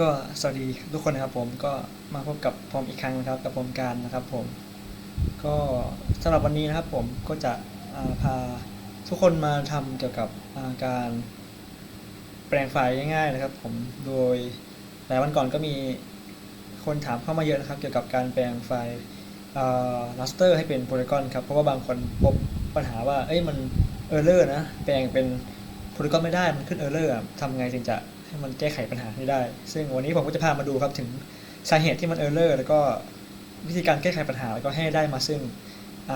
ก็สวัสดีทุกคนนะครับผมก็มาพบกับผมอีกครั้งนะครับกับผมการนะครับผม ก็สำหรับวันนี้นะครับผมก็จะาพาทุกคนมาทำเกี่ยวกับาการแปลงไฟล์ง่ายๆนะครับ ผมโดยหลายวันก่อนก็มีคนถามเข้ามาเยอะนะครับ เกี่ยวกับการแปลงไฟล์ลัสเตอร์ให้เป็นโพลีกอนครับเพราะว่าบางคนพบปัญหาว่าเอ้ยมันเออร์เลอร์นะแปลงเป็นโพลีกอนไม่ได้มันขึ้นเออร์เลอร์ทำไงถึงจะ ให้มันแก้ไขปัญหานี้ได้ ซึ่งวันนี้ผมก็จะพามาดูครับถึงสาเหตุที่มันเออร์เลอร์แล้วก็วิธีการแก้ไขปัญหาแล้วก็ให้ได้มาซึ่ง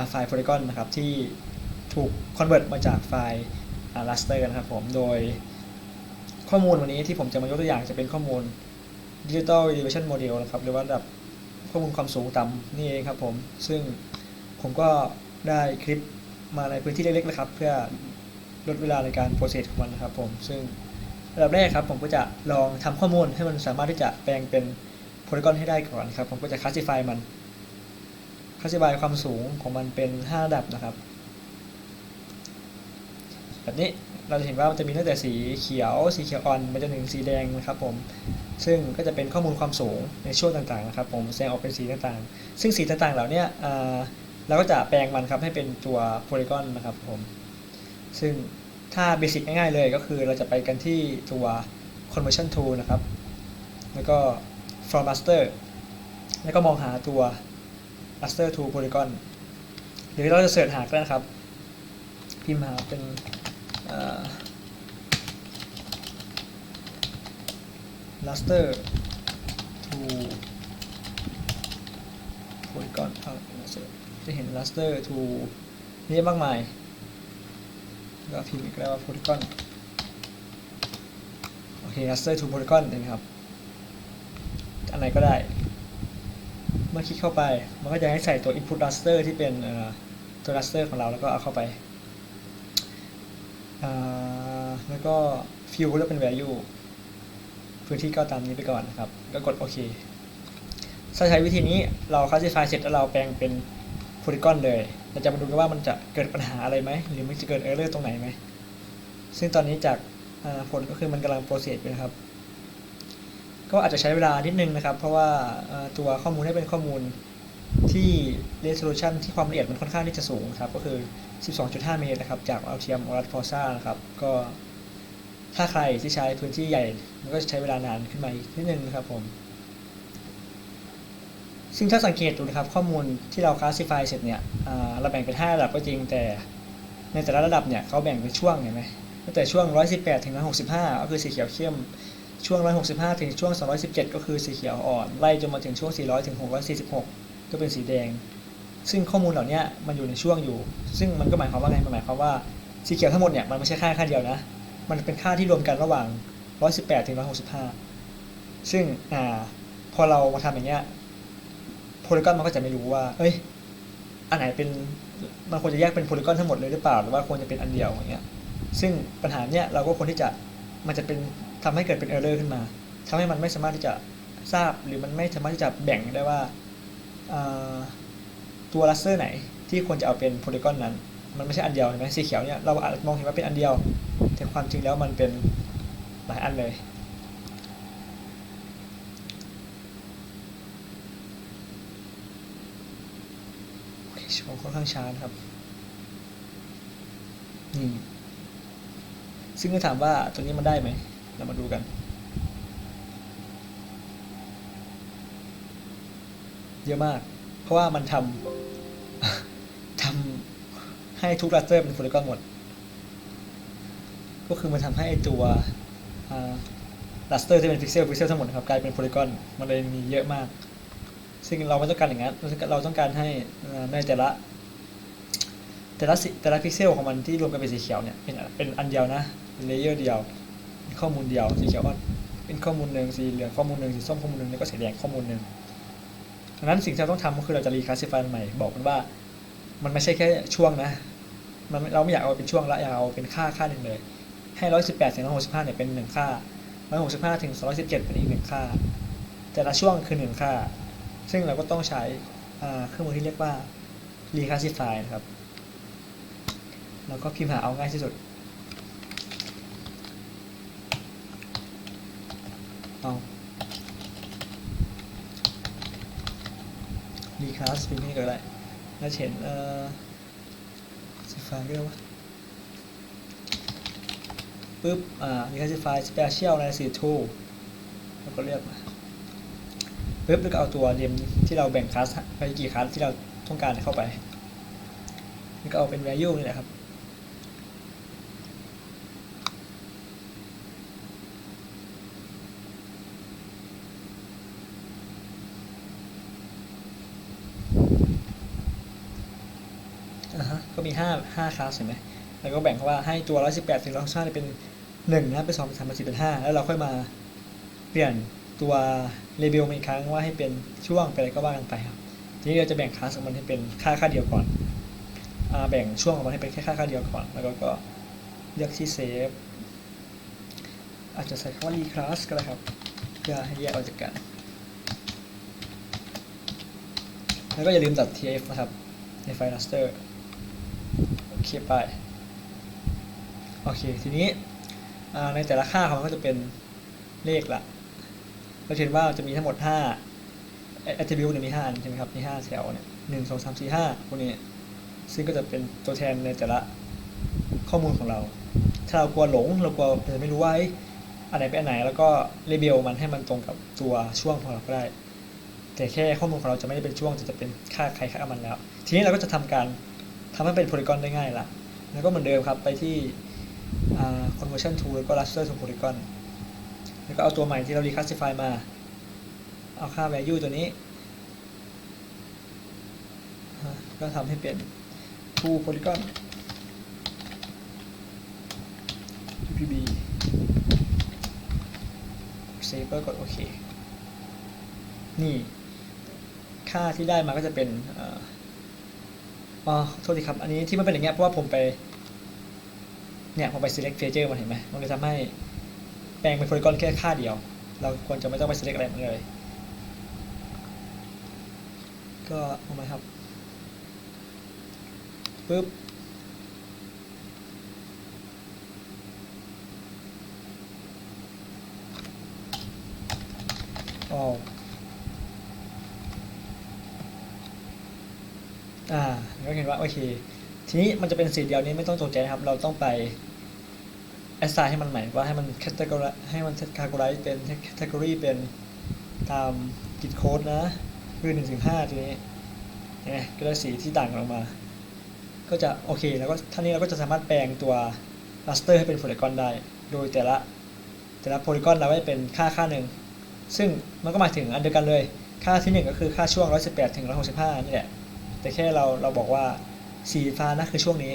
ไฟล์โพลีกอนนะครับที่ถูกคอนเวิร์ตมาจากไฟล์ลัสเตอร์นะครับผมโดยข้อมูลวันนี้ที่ผมจะมายกตัวอย่างจะเป็นข้อมูล Digital Elevation Model นะครับหรือว่าระดับข้อมูลความสูงต่ำนี่เองครับผม ซึ่งผมก็ได้คลิปมาในพื้นที่เล็กๆนะครับ เพื่อลดเวลาในการโปรเซสของมันนะครับผมซึ่ง ระดับแรกครับผมก็จะลองทำข้อมูลให้มันสามารถที่จะแปลงเป็นโพลีกอนให้ได้ก่อนครับ ผมก็จะคลาสสิฟายมันคลาสสิฟายความสูงของมันเป็น 5 ระดับนะครับ แบบนี้เราจะเห็นว่ามันจะมีตั้งแต่สีเขียวสีเขียวอ่อนไปจนถึงสีแดงนะครับผมซึ่งก็จะเป็นข้อมูลความสูงในช่วงต่างๆนะครับ ผมแสดงออกเป็นสีต่างๆ ซึ่งสีต่างๆเหล่านี้เราก็จะแปลงมันครับให้เป็นตัวโพลีกอนนะครับผมซึ่ง ถ้าเบสิกง่ายๆเลยก็คือเราจะไปกันที่ตัว conversion tool นะครับ แล้วก็ from raster แล้วก็มองหาตัว raster to polygon หรือเราจะเสิร์ชหาก็ได้นะครับ พิมพ์หาเป็นอ่า raster to polygon เอาจะเห็น raster to เยอะมากมาย แล้วพิมพ์อีกแล้วว่า polygon โอเค raster to polygon เห็นไหมครับ อันไหนก็ได้ เมื่อคลิกเข้าไป มันก็จะให้ใส่ตัว input raster ที่เป็นตัว raster ของเราแล้วก็เอาเข้าไป แล้วก็ fill แล้วเป็น value พื้นที่ก็ตามนี้ไปก่อนนะครับ ก็กดโอเคถ้าใช้วิธีนี้เรา classify เสร็จแล้วเราแปลงเป็น โพลีกอนเลยเราจะมาดูกันว่ามันจะเกิดปัญหาอะไรไหมหรือมันจะเกิด error ตรงไหนไหมซึ่งตอนนี้จากผลก็คือมันกำลัง process อยู่นะครับ ก็อาจจะใช้เวลานิดนึงนะครับ เพราะว่าตัวข้อมูลได้เป็นข้อมูลที่ resolution ที่ความละเอียดมันค่อนข้างที่จะสูงครับ ก็คือ 12.5 เมตรนะครับ จาก Altium Orat Forza นะครับ ก็ถ้าใครที่ใช้พื้นที่ใหญ่ มันก็จะใช้เวลานานขึ้นมาอีกนิดนึงนะครับผม ซึ่งถ้าสังเกตดูนะครับข้อมูลที่เราคลาสสิฟายเสร็จเนี่ยอ่าเราแบ่งเป็น 5 ระดับก็จริงแต่ในแต่ละระดับเนี่ยเขาแบ่งเป็นช่วงเห็นไหมตั้งแต่ช่วง 118 ถึง 165 ก็คือสีเขียวเข้ม ช่วง 165 ถึงช่วง 217 ก็คือสีเขียวอ่อน ไล่จนมาถึงช่วง 400 ถึง 646 ก็เป็นสีแดง ซึ่งข้อมูลเหล่านี้มันอยู่ในช่วงอยู่ ซึ่งมันก็หมายความว่าไง มันหมายความว่าสีเขียวทั้งหมดเนี่ยมันไม่ใช่ค่าค่าเดียวนะ มันเป็นค่าที่รวมกันระหว่าง 118 ถึง 165 ซึ่งอ่าพอเรามาทำอย่างเงี้ย โพลีกอนมันก็จะไม่รู้ว่าเอ้ยอันไหนเป็นมันควรจะแยกเป็นโพลีกอนทั้งหมดเลยหรือเปล่าหรือว่าควรจะเป็นอันเดียวอย่างเงี้ยซึ่งปัญหาเนี้ยเราก็ควรที่จะมันจะเป็นทำให้เกิดเป็นเออร์เลอร์ขึ้นมาทำให้มันไม่สามารถที่จะทราบหรือมันไม่สามารถที่จะแบ่งได้ว่าตัวลัสเตอร์ไหนที่ควรจะเอาเป็นโพลีกอนนั้น มันไม่ใช่อันเดียวเห็นไหมสีเขียวเนี่ยเราอาจจะมองเห็นว่าเป็นอันเดียว แต่ความจริงแล้วมันเป็นหลายอันเลย โอเคชมค่อนข้างช้านะครับนี่ซึ่งก็ถามว่าตัวนี้มันได้ไหม เรามาดูกัน เยอะมาก เพราะว่ามันทำทำให้ทุกรัสเตอร์เป็นโพลีกอนหมด ก็คือมันทำให้ตัวรัสเตอร์ที่เป็นพิกเซลพิกเซลทั้งหมดครับกลายเป็นโพลีกอน มันเลยมีเยอะมาก ซึ่งเราไม่ต้องการอย่างนั้น เราต้องการให้ในแต่ละ แต่ละสิแต่ละพิกเซลของมันที่รวมกันเป็นสีเขียวเนี่ยเป็นเป็นอันเดียวนะเป็นเลเยอร์เดียวเป็นข้อมูลเดียวสีเขียวอ่อนเป็นข้อมูลหนึ่งสีเหลืองข้อมูลหนึ่งสีส้มข้อมูลหนึ่งแล้วก็สีแดงข้อมูลหนึ่งดังนั้นสิ่งที่เราต้องทำก็คือเราจะรีคลาสสิฟายใหม่บอกมันว่า มันไม่ใช่แค่ช่วงนะมันเราไม่อยากเอาเป็นช่วงละอยากเอาเป็นค่าค่าหนึ่งเลย ให้ร้อยสิบแปดถึงร้อยหกสิบห้าเนี่ยเป็นหนึ่งค่าร้อยหกสิบห้าถึงสองร้อยสิบเจ็ดเป็นอีกหนึ่งค่า แต่ละช่วงคือหนึ่งค่า ซึ่งเราก็ต้องใช้เครื่องมือที่เรียกว่า reclassify นะครับแล้วก็พิมพ์หาเอาง่ายที่สุดเอารีคลาสพิมพ์ให้ก็ได้แล้วเห็นเอ่อสิฟายเรียกว่าปุ๊บ อ่ารีคลาสสิฟายสเปเชียลในสี่แล้วก็เรียกมา ปุ๊บแล้วก็เอาตัวเรียมที่เราแบ่งคลาสไปกี่คลาสที่เราต้องการเข้าไปแล้วก็เอาเป็น value นี่แหละครับอ่าฮะก็มีห้าห้าคลาสเห็นไหมแล้วก็แบ่งว่าให้ตัว 118 ถึง165เป็น 1 นะ เป็น 2 เป็น3เป็น4เป็น5แล้วเราค่อยมาเปลี่ยน ตัวเลเบลอีกครั้งว่าให้เป็นช่วงเป็นอะไรก็ว่ากันไปครับทีนี้เราจะแบ่งคลาสของมันให้เป็นค่าค่าเดียวก่อนอแบ่งช่วงของมันให้เป็นแค่ค่าค่าเดียวก่อน แล้วก็ก็เลือกที่เซฟอาจจะใส่คำว่า reclass ก็ได้ครับเพื่อให้แยกออกจากกันแล้วก็อย่าลืมตัด tf นะครับในไฟล์ raster โอเคไปโอเคทีนี้ในแต่ละค่าของมันก็จะเป็นเลขละ เราเห็นว่าจะมีทั้งหมด5 attribute เนี่ยมี5อันใช่ไหมครับ มี5แถวเนี่ยหนึ่งสองสามสี่ห้าพวกนี้ ซึ่งก็จะเป็นตัวแทนในแต่ละข้อมูลของเรา ถ้าเรากลัวหลง เรากลัวจะไม่รู้ว่าอ้ยอันไหนเป็นอันไหน แล้วก็เลเบลมันให้มันตรงกับตัวช่วงของเราก็ได้ แต่แค่ข้อมูลของเราจะไม่ได้เป็นช่วง จะเป็นค่าใครค่ามันแล้ว ทีนี้เราก็จะทำการทำให้เป็นโพลีกอนได้ง่ายละแล้วก็เหมือนเดิมครับ ไปที่ conversion tool แล้วก็ raster to polygon แล้วก็เอาตัวใหม่ที่เรา reclassify มา เอาค่า value ตัวนี้ ก็ทำให้เป็น to polygon ppb save แล้วกดโอเค นี่ ค่าที่ได้มาก็จะเป็นอ๋อโทษทีครับ อันนี้ที่มันเป็นอย่างเงี้ยเพราะว่าผมไป เนี่ย ผมไป select feature มันเห็นไหมมันเลยทำให้ แปลงเป็น polygon แค่ค่าเดียว เราควรจะไม่ต้องไป select อะไรมันเลย ก็เอามาครับปึ๊บอ๋ออ่าก็เห็นว่าโอเค ทีนี้มันจะเป็นสีเดียวนี้ไม่ต้องตกใจนะครับ เราต้องไป assign ให้มันใหม่ว่าให้มัน categorize ให้มัน categorize เป็น category เป็นตามกิจโค้ดนะคือหนึ่งถึงห้าทีนี้เนี่ยก็ได้สีที่ต่างกันออกมา ก็จะโอเคแล้วก็ท่านี้เราก็จะสามารถแปลงตัว raster ให้เป็น polygon ได้ โดยแต่ละแต่ละ polygon เราก็จะเป็นค่าค่าหนึ่งซึ่งมันก็หมายถึงอันเดียวกันเลย ค่าที่หนึ่งก็คือค่าช่วง 118 ถึง 165 นี่แหละ แต่แค่เราเราบอกว่าสีฟ้านะคือช่วงนี้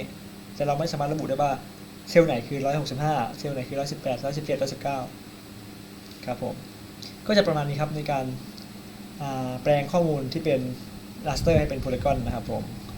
แต่เราไม่สามารถระบุได้ว่า เซลล์ไหนคือ165เซลล์ไหนคือ118 117 119ครับผม ก็จะประมาณนี้ครับในการแปลงข้อมูลที่เป็นลัสเตอร์ให้เป็นโพลีกอนนะครับผม